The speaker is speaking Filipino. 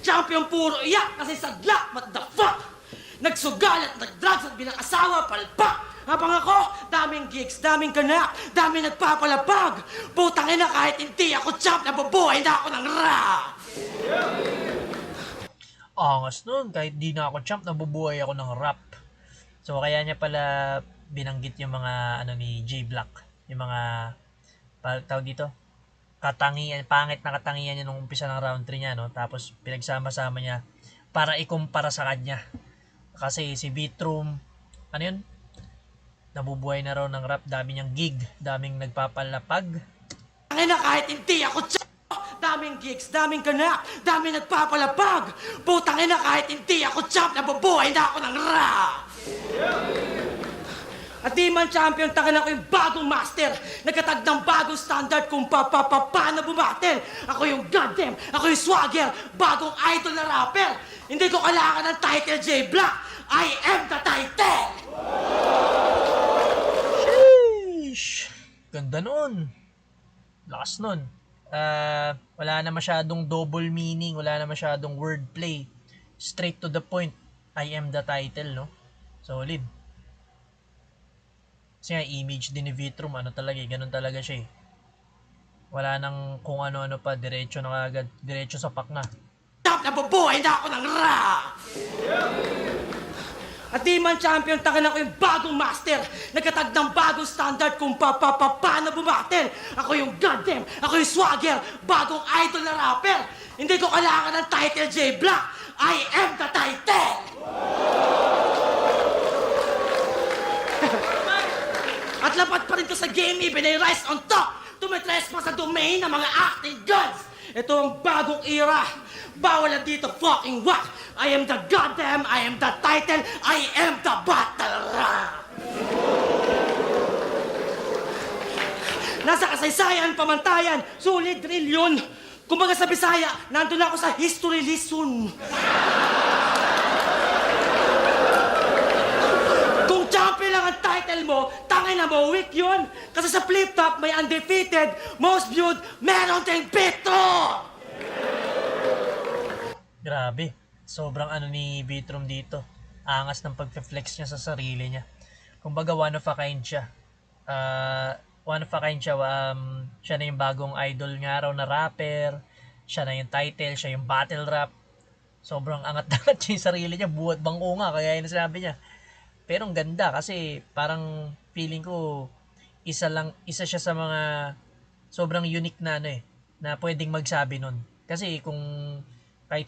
Champion puro iyak kasi sadla. What the fuck? Nagsugal at nagdrugs at bilang palpak. Habang ako, daming gigs, daming ganak, daming nagpapalapag. Putang ina kahit hindi ako champ, nabubuhay na ako ng rap. Angas nun, kahit di na ako champ, nabubuhay ako ng rap. So, kaya niya pala binanggit yung mga, ano ni J Black, yung mga, tawag dito, katangian, pangit na katangian niya nung umpisa ng round 3 niya, no? Tapos, pinagsama-sama niya para ikumpara sa kanya. Kasi si Beatroom, ano yun? Nabubuhay na raw ng rap, dami niyang gig, daming nagpapalapag. Ang ina kahit hindi ako champ, daming gigs, daming ganak, daming nagpapalapag. Putang ina kahit hindi ako champ, nabubuhay na ako ng rap. At di man champion, takan ako yung bagong master. Nagkatag ng bagong standard kung pa pa pa paano bumatel. Ako yung goddamn, ako yung swagger, bagong idol na rapper. Hindi ko kailangan ng title J Black. I am the title! Sheesh! Ganda nun. Lakas nun. Ah, wala na masyadong double meaning, wala na masyadong wordplay. Straight to the point. I am the title, no? Solid. Kasi nga, image din ni Vitrum, ano talaga eh, ganun talaga siya eh. Wala nang kung ano-ano pa, diretso na agad, diretso sa pak na. Champ, nabubuhay na ako ng rap! At di man champion, takan ako yung bagong master. Nagkatag ng bagong standard kung pa pa pa paano bumatel. Ako yung goddamn, ako yung swagger, bagong idol na rapper. Hindi ko kailangan ng title J Black. I am the title! At lapat pa rin ko sa game, even I rise on top. Tumitres pa sa domain ng mga acting gods. Ito ang bagong era. Bawal na dito fucking whack. I am the goddamn, I am the title, I am the battle. Nasa kasaysayan, pamantayan, sulit drill yun. Kumbaga sa Bisaya, nandun ako sa history lesson. Kung champion lang ang title mo, tangin na mo, weak yun. Kasi sa flip top, may undefeated, most viewed, meron ding pito! Grabe. Sobrang ano ni Vitrum dito. Angas ng pagfe-flex niya sa sarili niya. Kumbaga one of a kind siya. Ah, one of a kind siya. Um, siya na yung bagong idol nga raw na rapper. Siya na yung title. Siya yung battle rap. Sobrang angat na angat niya yung sarili niya. Buhat bangko nga. Kaya yun sinabi niya. Pero ang ganda kasi parang feeling ko isa lang isa siya sa mga sobrang unique na ano eh na pwedeng magsabi nun. Kasi kung